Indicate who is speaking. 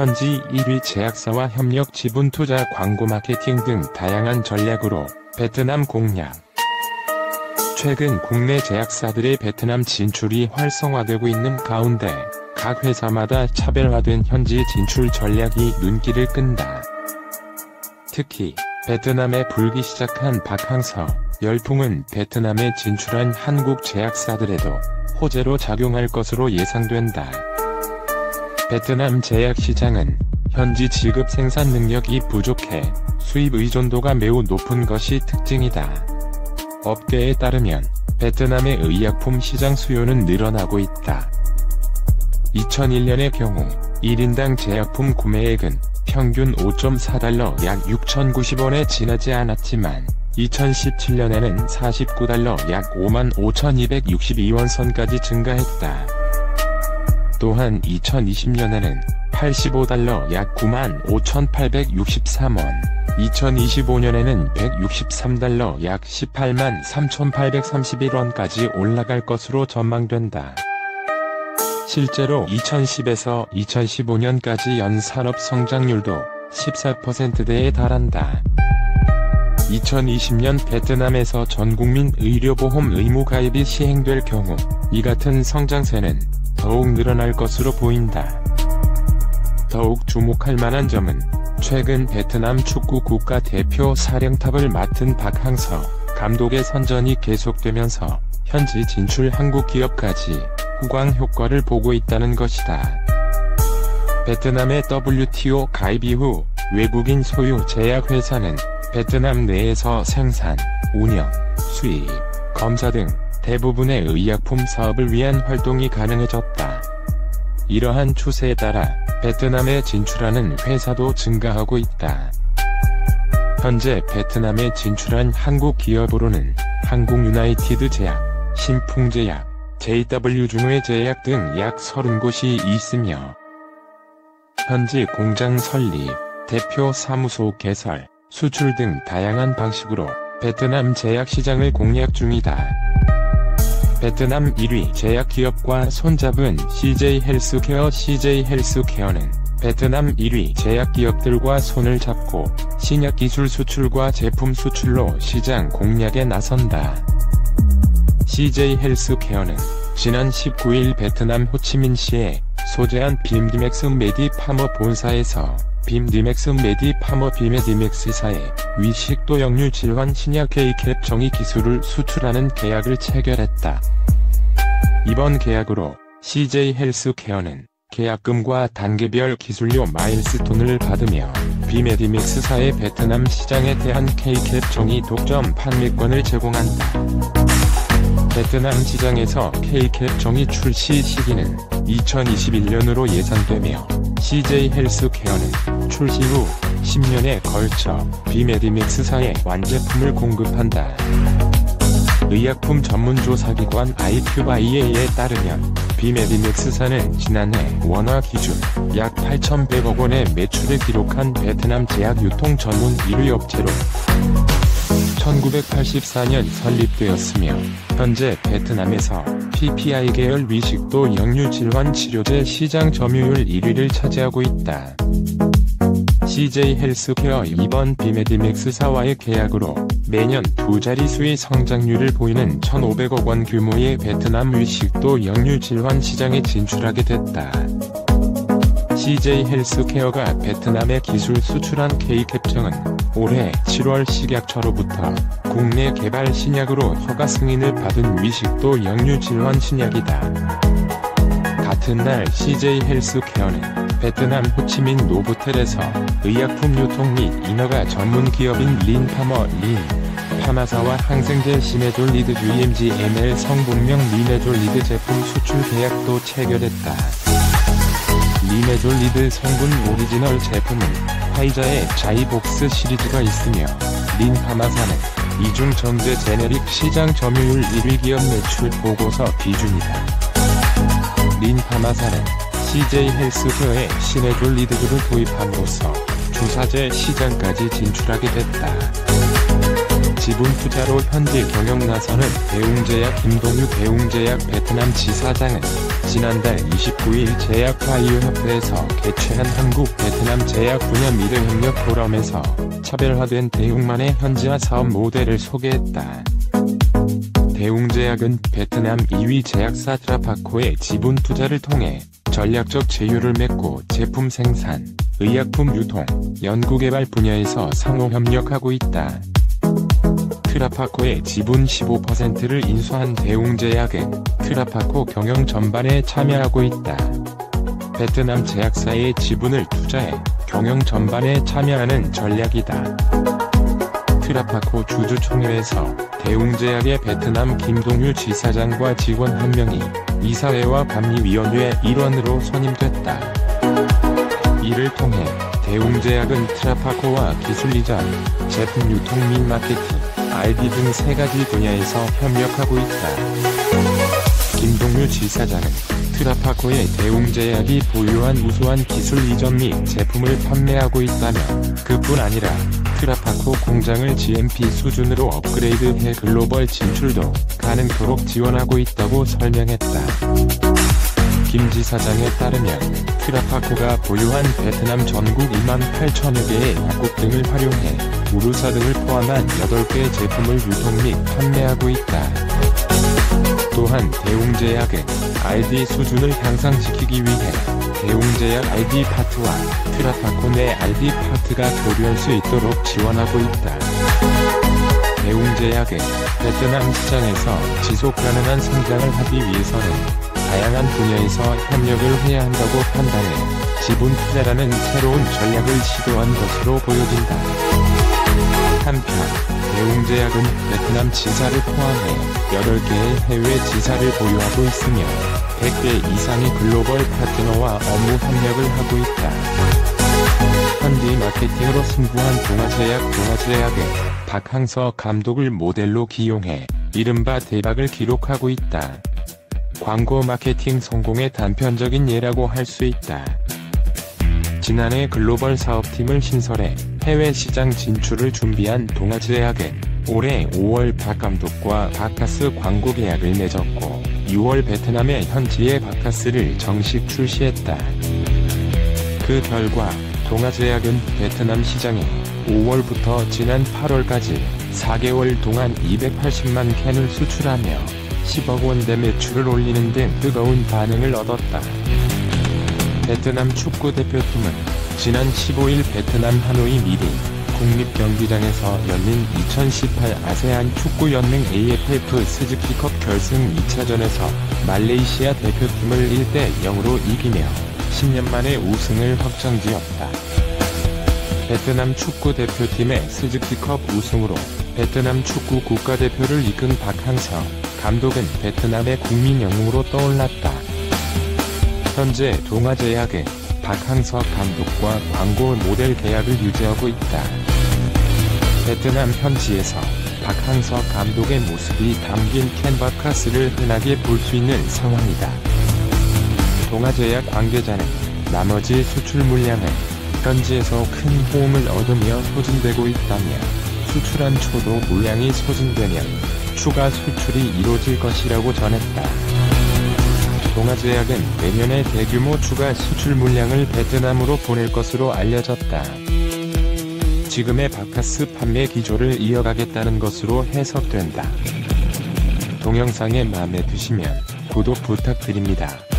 Speaker 1: 현지 1위 제약사와 협력 지분 투자 광고 마케팅 등 다양한 전략으로 베트남 공략. 최근 국내 제약사들의 베트남 진출이 활성화되고 있는 가운데 각 회사마다 차별화된 현지 진출 전략이 눈길을 끈다. 특히 베트남에 불기 시작한 박항서 열풍은 베트남에 진출한 한국 제약사들에도 호재로 작용할 것으로 예상된다. 베트남 제약 시장은 현지 지급 생산 능력이 부족해 수입 의존도가 매우 높은 것이 특징이다. 업계에 따르면 베트남의 의약품 시장 수요는 늘어나고 있다. 2001년의 경우 1인당 제약품 구매액은 평균 5.4달러 약 6,090원에 지나지 않았지만 2017년에는 49달러 약 55,262원 선까지 증가했다. 또한 2020년에는 85달러 약 95,863원, 2025년에는 163달러 약 18만 3,831원까지 올라갈 것으로 전망된다. 실제로 2010에서 2015년까지 연 산업 성장률도 14%대에 달한다. 2020년 베트남에서 전국민 의료보험 의무 가입이 시행될 경우 이 같은 성장세는 더욱 늘어날 것으로 보인다. 더욱 주목할 만한 점은 최근 베트남 축구 국가대표 사령탑을 맡은 박항서 감독의 선전이 계속되면서 현지 진출 한국 기업까지 후광 효과를 보고 있다는 것이다. 베트남의 WTO 가입 이후 외국인 소유 제약회사는 베트남 내에서 생산, 운영, 수입, 검사 등 대부분의 의약품 사업을 위한 활동이 가능해졌다. 이러한 추세에 따라 베트남에 진출하는 회사도 증가하고 있다. 현재 베트남에 진출한 한국 기업으로는 한국 유나이티드 제약, 신풍제약, JW 중외 제약 등 약 30곳이 있으며 현지 공장 설립, 대표 사무소 개설, 수출 등 다양한 방식으로 베트남 제약 시장을 공략 중이다. 베트남 1위 제약기업과 손잡은 CJ 헬스케어 CJ 헬스케어는 베트남 1위 제약기업들과 손을 잡고 신약기술 수출과 제품 수출로 시장 공략에 나선다. CJ 헬스케어는 지난 19일 베트남 호치민시에 소재한 빔디맥스 메디파머 본사에서 빔 디맥스 메디 파머 비메디맥스사의 위식도 역류 질환 신약 K캡 정의 기술을 수출하는 계약을 체결했다. 이번 계약으로 CJ 헬스케어는 계약금과 단계별 기술료 마일스톤을 받으며 비메디맥스사의 베트남 시장에 대한 K캡 정의 독점 판매권을 제공한다. 베트남 시장에서 K캡 정의 출시 시기는 2021년으로 예상되며 CJ 헬스케어는 출시 후 10년에 걸쳐 비메디맥스사에 완제품을 공급한다. 의약품 전문조사기관 IQVIA에 따르면 비메디맥스사는 지난해 원화 기준 약 8,100억 원의 매출을 기록한 베트남 제약 유통 전문 1위 업체로 1984년 설립되었으며 현재 베트남에서 PPI 계열 위식도 역류 질환 치료제 시장 점유율 1위를 차지하고 있다. CJ 헬스케어 이번 비메디맥스사와의 계약으로 매년 두 자릿수의 성장률을 보이는 1,500억 원 규모의 베트남 위식도 역류 질환 시장에 진출하게 됐다. CJ 헬스케어가 베트남에 기술 수출한 K캡정은 올해 7월 식약처로부터 국내 개발 신약으로 허가 승인을 받은 위식도 역류 질환 신약이다. 같은 날 CJ 헬스케어는 베트남 호치민 노보텔에서 의약품 유통 및 인허가 전문 기업인 린파머 린 파마사와 항생제 시메졸리드 UMG-ML 성분명 리메졸리드 제품 수출 계약도 체결했다. 리메졸리드 성분 오리지널 제품은 화이자의 자이복스 시리즈가 있으며 린파마사는 이중 전제 제네릭 시장 점유율 1위 기업 매출 보고서 기준이다. 린파마사는 CJ 헬스케어에 시네졸 리드를 도입함으로써 주사제 시장까지 진출하게 됐다. 지분 투자로 현재 경영 나서는 대웅제약 김동유 대웅제약 베트남 지사장은 지난달 29일 제약바이오협회에서 개최한 한국 베트남 제약 분야 미래 협력 포럼에서 차별화된 대웅만의 현지화 사업 모델을 소개했다. 대웅제약은 베트남 2위 제약사 트라파코의 지분 투자를 통해 전략적 제휴를 맺고 제품 생산, 의약품 유통, 연구개발 분야에서 상호 협력하고 있다. 트라파코의 지분 15%를 인수한 대웅제약은 트라파코 경영 전반에 참여하고 있다. 베트남 제약사의 지분을 투자해 경영 전반에 참여하는 전략이다. 트라파코 주주총회에서 대웅제약의 베트남 김동유 지사장과 직원 한 명이 이사회와 감리위원회 일원으로 선임됐다. 이를 통해 대웅제약은 트라파코와 기술 이전, 제품 유통 및 마케팅, ID 등 세 가지 분야에서 협력하고 있다. 김동유 지사장은 트라파코의 대웅제약이 보유한 우수한 기술 이전 및 제품을 판매하고 있다며 그뿐 아니라 트라파코 공장을 GMP 수준으로 업그레이드해 글로벌 진출도 가능토록 지원하고 있다고 설명했다. 김 지사장에 따르면 트라파코가 보유한 베트남 전국 2만 8천여 개의 약국 등을 활용해 우루사 등을 포함한 8개 제품을 유통 및 판매하고 있다. 또한 대웅제약은 RD 수준을 향상시키기 위해 대웅제약 RD 파트와 내 RD 파트가 교류할 수 있도록 지원하고 있다. 대웅제약은 베트남 시장에서 지속 가능한 성장을 하기 위해서는 다양한 분야에서 협력을 해야 한다고 판단해 지분 투자라는 새로운 전략을 시도한 것으로 보여진다. 한편 대웅제약은 베트남 지사를 포함해 8개의 해외 지사를 보유하고 있으며 100개 이상의 글로벌 파트너와 업무 협력을 하고 있다. 현지 마케팅으로 승부한 동아제약 동아제약은 박항서 감독을 모델로 기용해 이른바 대박을 기록하고 있다. 광고 마케팅 성공의 단편적인 예라고 할 수 있다. 지난해 글로벌 사업팀을 신설해 해외 시장 진출을 준비한 동아제약은 올해 5월 박 감독과 바카스 광고 계약을 맺었고 6월 베트남의 현지의 바카스를 정식 출시했다. 그 결과 동아제약은 베트남 시장에 5월부터 지난 8월까지 4개월 동안 280만 캔을 수출하며 10억 원대 매출을 올리는 등 뜨거운 반응을 얻었다. 베트남 축구 대표팀은 지난 15일 베트남 하노이 미리 국립경기장에서 열린 2018 아세안 축구연맹 AFF 스즈키컵 결승 2차전에서 말레이시아 대표팀을 1대 0으로 이기며 10년 만에 우승을 확정지었다. 베트남 축구 대표팀의 스즈키컵 우승으로 베트남 축구 국가대표를 이끈 박항서 감독은 베트남의 국민 영웅으로 떠올랐다. 현재 동아제약은 박항서 감독과 광고 모델 계약을 유지하고 있다. 베트남 현지에서 박항서 감독의 모습이 담긴 캔바카스를 흔하게 볼 수 있는 상황이다. 동아제약 관계자는 나머지 수출 물량은 현지에서 큰 호응을 얻으며 소진되고 있다며 수출한 초도 물량이 소진되면 추가 수출이 이뤄질 것이라고 전했다. 동아제약은 내년에 대규모 추가 수출 물량을 베트남으로 보낼 것으로 알려졌다. 지금의 바카스 판매 기조를 이어가겠다는 것으로 해석된다. 동영상에 마음에 드시면 구독 부탁드립니다.